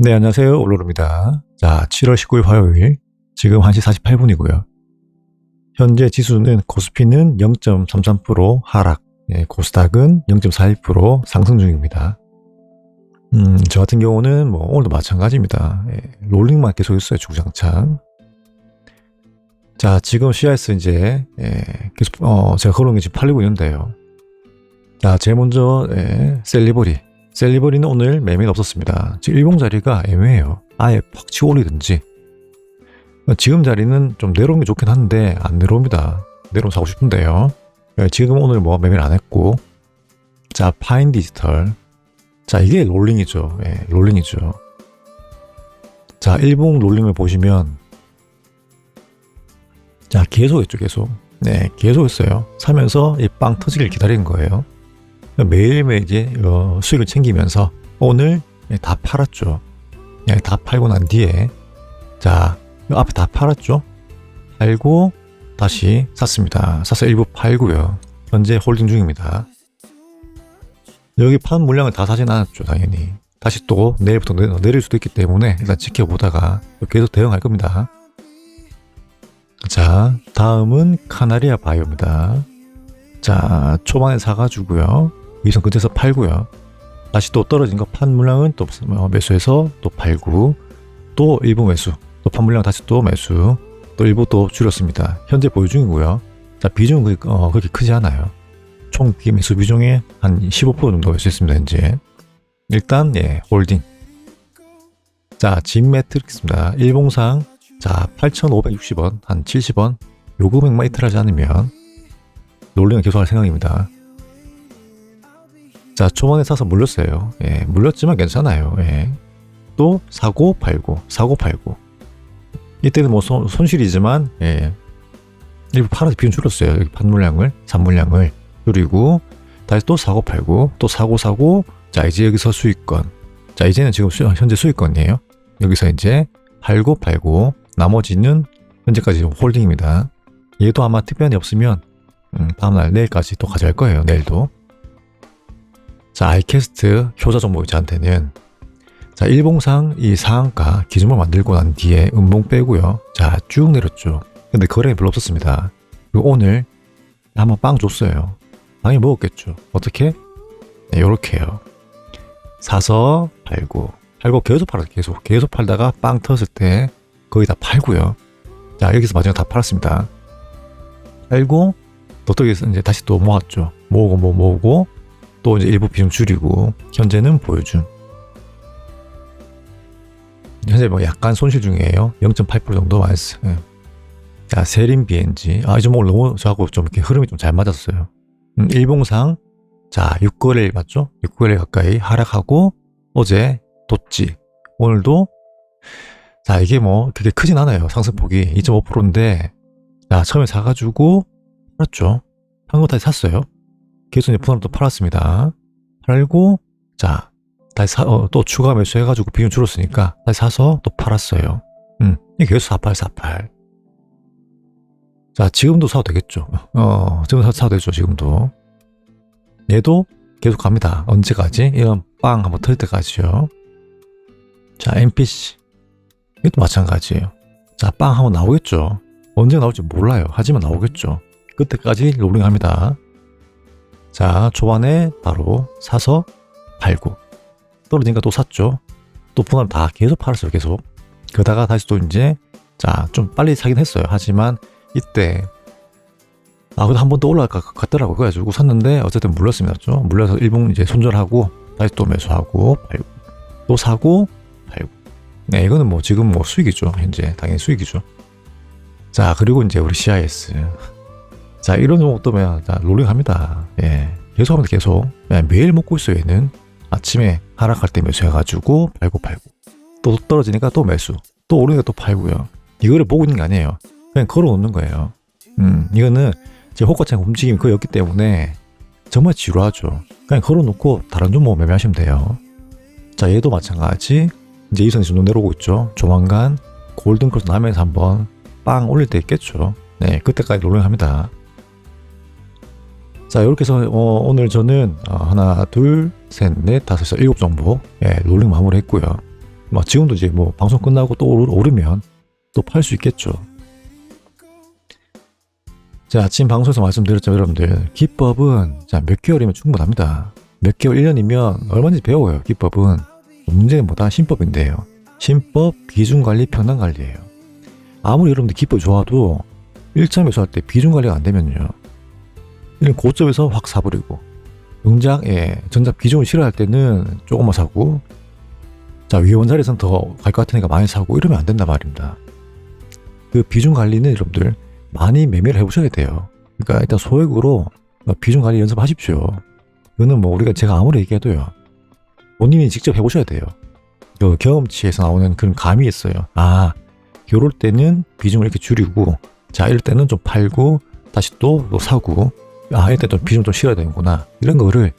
네, 안녕하세요. 올로로입니다. 자, 7월 19일 화요일, 지금 1시 48분이고요. 현재 지수는 코스피는 0.33% 하락, 예, 코스닥은 0.41% 상승 중입니다. 음, 저 같은 경우는 뭐 오늘도 마찬가지입니다. 예, 롤링만 계속 있어요, 주장창. 자, 지금 CIS 이제 예, 계속 어, 제가 걸어놓은 게 지금 팔리고 있는데요. 자, 제일 먼저 예, 셀리버리. 셀리버리는 오늘 매매가 없었습니다. 지금 일봉 자리가 애매해요. 아예 팍 치고 올리든지. 지금 자리는 좀 내려오는 게 좋긴 한데 안 내려옵니다. 내려오면 사고 싶은데요. 예, 지금 오늘 뭐 매매를 안 했고. 자, 파인 디지털. 자, 이게 롤링이죠. 예, 롤링이죠. 자, 일봉 롤링을 보시면 자, 계속 했죠, 계속. 네, 계속 했어요. 사면서 이 빵 터지길 기다리는 거예요. 매일매일 이제 어, 수익을 챙기면서 오늘 예, 다 팔았죠. 예, 다 팔고 난 뒤에 자, 요 앞에 다 팔았죠. 팔고 다시 샀습니다. 사서 일부 팔고요. 현재 홀딩 중입니다. 여기 판 물량을 다 사진 않았죠, 당연히. 다시 또 내일부터 내, 내릴 수도 있기 때문에 일단 지켜보다가 계속 대응할 겁니다. 자, 다음은 카나리아 바이오입니다. 자, 초반에 사가지고요. 위성 근처에서 팔고요. 다시 또 떨어진 거 판 물량은 또 어, 매수해서 또 팔고 또 일부 매수, 또 판 물량 다시 또 매수, 또 일부 또 줄였습니다. 현재 보유 중이고요. 자, 비중은 그렇게, 어, 그렇게 크지 않아요. 총 매수 비중의 한 15% 정도 매수 했습니다, 현재. 일단, 예, 홀딩. 자, 진 매트릭스입니다. 일봉상, 자, 8,560원, 한 70원. 요 금액만 이탈하지 않으면 롤링을 계속할 생각입니다. 자, 초반에 사서 물렸어요. 예, 물렸지만 괜찮아요. 예. 또 사고 팔고, 사고 팔고. 이때는 뭐 손, 손실이지만, 예. 일부 팔아서 비용 줄였어요. 여기 판물량을, 산물량을 줄이고, 다시 또 사고 팔고, 또 사고 사고, 자, 이제 여기서 수익권. 자, 이제는 지금 수, 현재 수익권이에요. 여기서 이제 팔고 팔고, 나머지는 현재까지 홀딩입니다. 얘도 아마 특별한 게 없으면, 음, 다음날 내일까지 또 가져갈 거예요. 내일도. 자, 아이캐스트 효자 종목자한테는 자, 일봉상 이 상한가 기준을 만들고 난 뒤에 음봉 빼고요. 자, 쭉 내렸죠. 근데 거래가 별로 없었습니다. 그리고 오늘 한번 빵 줬어요. 당연히 먹었겠죠. 어떻게? 네, 요렇게요. 사서 팔고, 팔고 계속 팔았어 계속. 계속 팔다가 빵 터졌을 때 거의 다 팔고요. 자, 여기서 마지막 다 팔았습니다. 팔고, 또또기서 이제 다시 또 모았죠. 모으고, 뭐, 모으고, 또 이제 일부 비중 줄이고 현재는 보유 중. 현재 뭐 약간 손실 중이에요. 0.8% 정도 마이너스. 예. 자, 세린 BNG. 아, 이제 뭐 너무 저하고 좀 이렇게 흐름이 좀 잘 맞았어요. 음, 일봉상. 자, 6거래일 맞죠? 6거래일 가까이 하락하고 어제 뒀지. 오늘도 자, 이게 뭐 그게 크진 않아요. 상승폭이 2.5%인데 자, 처음에 사가지고. 한거 다시 샀어요. 계속 이제 분할로 또 팔았습니다. 팔고 자 다시 사, 어, 또 추가 매수해가지고 비용 줄었으니까 다시 사서 또 팔았어요. 음, 계속 48, 48. 자, 지금도 사도 되겠죠. 어, 지금 사, 사도 되죠, 지금도. 얘도 계속 갑니다. 언제까지? 이런 빵 한번 터질 때까지요. 자, NPC. 이것도 마찬가지예요. 자, 빵 한번 나오겠죠. 언제 나올지 몰라요. 하지만 나오겠죠. 그때까지 롤링 합니다. 자, 초반에 바로 사서 팔고 떨어지니까 또 샀죠. 또 분할 다 계속 팔았어요, 계속. 그러다가 다시 또 이제 자, 좀 빨리 사긴 했어요. 하지만 이때 아, 그래도 한 번 더 올라갈 것 같더라고요. 그래가지고 샀는데 어쨌든 물렸습니다. 죠 물려서 일봉 이제 손절하고 다시 또 매수하고 팔고 또 사고 팔고. 네, 이거는 뭐 지금 뭐 수익이죠. 현재 당연히 수익이죠. 자, 그리고 이제 우리 CIS. 자, 이런 종목도 면 롤링 합니다. 예. 계속 합니다, 계속. 예, 매일 먹고 있어요, 얘는. 아침에 하락할 때 매수해가지고 팔고 팔고. 또 떨어지니까 또 매수. 또 오르니까 또 팔고요. 이거를 보고 있는 게 아니에요. 그냥 걸어 놓는 거예요. 음, 이거는 제 호가창 움직임이 없기 때문에 정말 지루하죠. 그냥 걸어 놓고 다른 종목 매매하시면 돼요. 자, 얘도 마찬가지. 이제 이 선이 좀 내려오고 있죠. 조만간 골든크로스 나면서 한번 빵 올릴 때 있겠죠. 네, 그때까지 롤링 합니다. 자, 이렇게 해서 어, 오늘 저는 어, 하나, 둘, 셋, 넷, 다섯, 여섯, 일곱 정도 예, 롤링 마무리했고요. 뭐 지금도 이제 뭐 방송 끝나고 또 오르- 오르면 또 팔 수 있겠죠. 자, 아침 방송에서 말씀드렸죠, 여러분들. 기법은 자, 몇 개월이면 충분합니다. 몇 개월, 1년이면 얼마든지 배워요, 기법은. 문제는 뭐다? 신법인데요. 신법, 비중 관리, 평단 관리예요. 아무리 여러분들 기법이 좋아도 1차 매수할 때 비중 관리가 안 되면요. 이런 고점에서 확 사버리고 정작에 전작 비중을 싫어할 때는 조금만 사고 자 위원 자리에서는 더갈 것 같으니까 많이 사고 이러면 안 된단 말입니다. 그 비중 관리는 여러분들 많이 매매를 해보셔야 돼요. 그러니까 일단 소액으로 비중 관리 연습하십시오. 이거는 뭐 우리가 제가 아무리 얘기해도요. 본인이 직접 해보셔야 돼요. 그 경험치에서 나오는 그런 감이 있어요. 아, 요럴 때는 비중을 이렇게 줄이고, 자, 이럴 때는 좀 팔고, 다시 또, 또 사고, 아, 이때 좀 비중 좀 실어야 되는구나. 이런 거를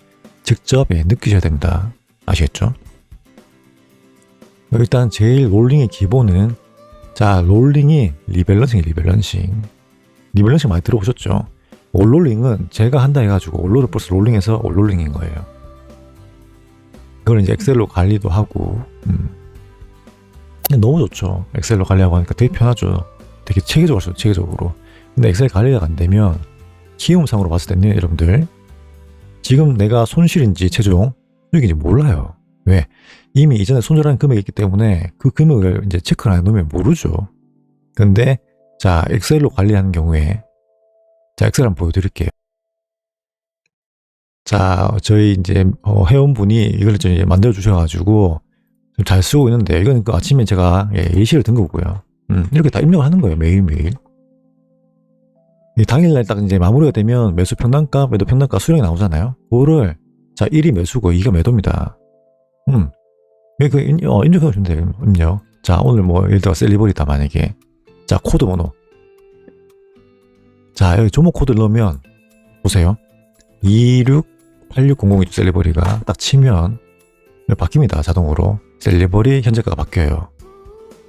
직접 예, 느끼셔야 됩니다. 아시겠죠? 일단 제일 롤링의 기본은 자 롤링이 리밸런싱이 리밸런싱 리밸런싱 많이 들어보셨죠? 올롤링은 제가 한다 해가지고 올롤을 플러스 롤링해서 올롤링인 거예요. 그걸 이제 엑셀로 관리도 하고 음. 너무 좋죠. 엑셀로 관리하고 하니까 되게 편하죠. 되게 체계적으로 체계적으로. 근데 엑셀 관리가 안 되면 키움상으로 봤을 때는 여러분들 지금 내가 손실인지 최종 수익인지 몰라요. 왜? 이미 이전에 손절한 금액이 있기 때문에 그 금액을 이제 체크를 안 해놓으면 모르죠. 근데 자 엑셀로 관리하는 경우에 자 엑셀 한번 보여드릴게요. 자 저희 이제 어, 회원분이 이걸 좀 이제 만들어 주셔가지고 좀잘 쓰고 있는데 이건 그 아침에 제가 예, 예시를 든 거고요. 음, 이렇게 다 입력을 하는 거예요 매일 매일. 이 당일날 딱 이제 마무리가 되면 매수 평단가, 매도 평단가 수령이 나오잖아요. 그거를 자 1이 매수고 2가 매도입니다. 음, 예, 그 인, 어, 입력해 주면 돼요. 입력. 자 오늘 뭐 예를 들어 셀리버리다 만약에 자 코드 번호. 자 여기 조목 코드를 넣으면 보세요. 268600이 셀리버리가 딱 치면 바뀝니다 자동으로 셀리버리 현재가가 바뀌어요.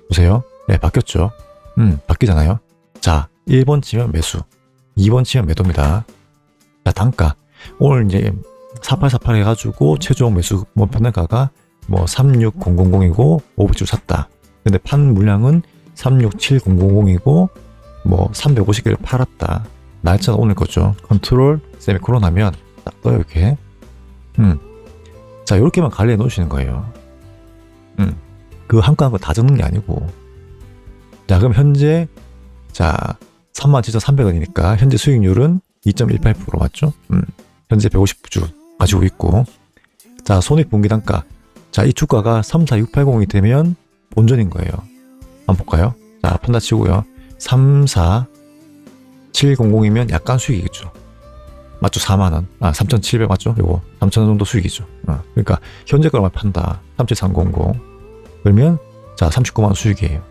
보세요. 네 바뀌었죠. 음 바뀌잖아요. 자 1번 치면 매수, 2번 치면 매도입니다. 자 단가 오늘 이제 4848 해가지고 최종 매수 뭐 평단가가 뭐 36000이고 500주 샀다. 근데 판 물량은 367000이고 뭐 350개를 팔았다. 날짜가 오늘 거죠. 컨트롤 세미콜론 하면 딱 떠요 이렇게. 음. 자 이렇게만 관리해 놓으시는 거예요. 음. 그한거한거 다 적는 게 아니고. 자 그럼 현재 자 37,300원이니까 현재 수익률은 2.18% 맞죠? 음. 현재 150주 가지고 있고. 자 손익 분기 단가 자, 이 주가가 34680이 되면 본전인 거예요. 한번 볼까요? 자, 판다 치고요. 34700이면 약간 수익이겠죠. 맞죠? 4만원. 아, 3700 맞죠? 요거. 3000원 정도 수익이죠. 어, 그러니까, 현재 거만 판다. 37300. 그러면, 자, 39만원 수익이에요.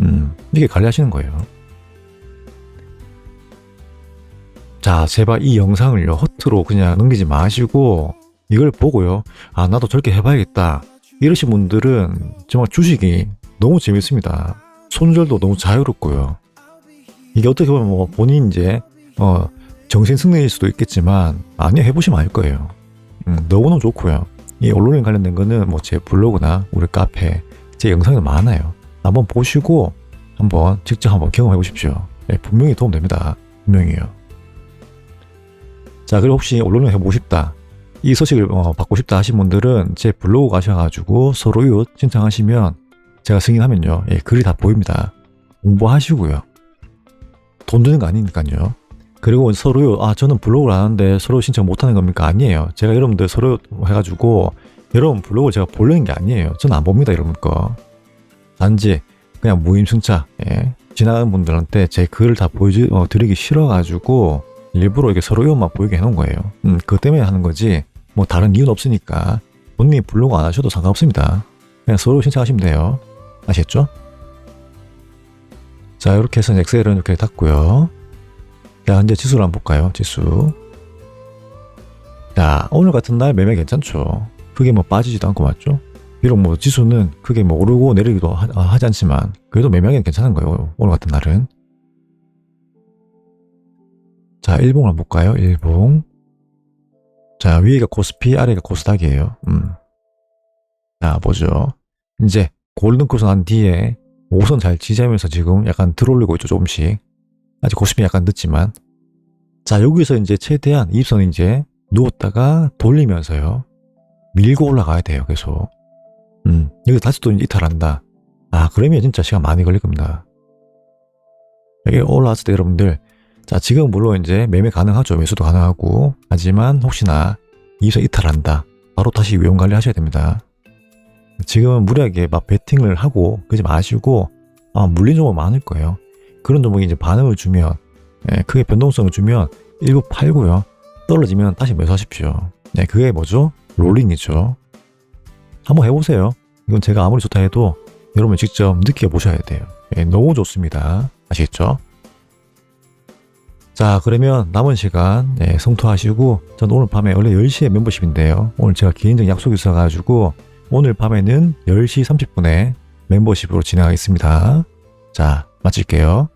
음, 이게 관리하시는 거예요. 자, 제발 이 영상을요, 허투루 그냥 넘기지 마시고, 이걸 보고요. 아, 나도 저렇게 해봐야겠다. 이러신 분들은 정말 주식이 너무 재밌습니다. 손절도 너무 자유롭고요. 이게 어떻게 보면 뭐 본인 이제, 어, 정신 승리일 수도 있겠지만, 아니, 해보시면 알 거예요. 음, 너무너무 좋고요. 이 언론에 관련된 거는 뭐 제 블로그나 우리 카페, 제 영상이 많아요. 한번 보시고, 한번 직접 한번 경험해 보십시오. 네, 분명히 도움됩니다. 분명히요. 자, 그리고 혹시 언론을 해보고 싶다. 이 소식을 어, 받고 싶다 하신 분들은 제 블로그 가셔가지고 서로요 신청하시면 제가 승인하면요. 예, 글이 다 보입니다. 공부하시고요. 돈 드는 거 아니니까요. 그리고 서로요 아 저는 블로그를 안 하는데 서로 신청 못하는 겁니까? 아니에요. 제가 여러분들 서로 해가지고 여러분 블로그 제가 보려는 게 아니에요. 저는 안 봅니다 여러분 거. 단지 그냥 무임승차 예. 지나가는 분들한테 제 글을 다 보여드리기 싫어가지고 일부러 이렇게 서로요만 보이게 해놓은 거예요 음, 그것 때문에 하는 거지 뭐 다른 이유는 없으니까 본인이 블로그 안 하셔도 상관없습니다. 그냥 서로 신청하시면 돼요. 아시겠죠? 자 이렇게 해서 엑셀은 이렇게 닫고요. 자 이제 지수를 한번 볼까요? 지수. 자 오늘 같은 날 매매 괜찮죠. 크게 뭐 빠지지도 않고 맞죠? 비록 뭐 지수는 크게 뭐 오르고 내리기도 하, 아, 하지 않지만 그래도 매매하기는 괜찮은 거예요. 오늘 같은 날은. 자 일봉을 한번 볼까요? 일봉. 자, 위에가 코스피, 아래가 코스닥이에요. 음. 자, 보죠. 이제 골든크로스 난 뒤에 5선 잘 지지하면서 지금 약간 들어올리고 있죠, 조금씩. 아직 고심이 약간 늦지만. 자, 여기서 이제 최대한 이입선 이제 누웠다가 돌리면서요. 밀고 올라가야 돼요, 계속. 음, 여기서 다시 또 이탈한다. 아, 그러면 진짜 시간 많이 걸릴 겁니다. 여기 올라왔을 때 여러분들, 자, 지금 물론 이제 매매 가능하죠. 매수도 가능하고. 하지만 혹시나 이입선 이탈한다. 바로 다시 위험 관리 하셔야 됩니다. 지금은 무리하게 막 베팅을 하고 그러지 마시고 아마 물린 종목 많을 거예요. 그런 종목이 이제 반응을 주면 예, 크게 변동성을 주면 일부 팔고요. 떨어지면 다시 매수하십시오. 네, 그게 뭐죠? 롤링이죠. 한번 해보세요. 이건 제가 아무리 좋다 해도 여러분 직접 느껴보셔야 돼요. 예, 너무 좋습니다. 아시겠죠? 자, 그러면 남은 시간 예, 성토하시고 전 오늘 밤에 원래 10시에 멤버십인데요. 오늘 제가 개인적 약속이 있어가지고 오늘 밤에는 10시 30분에 멤버십으로 진행하겠습니다. 자, 마칠게요.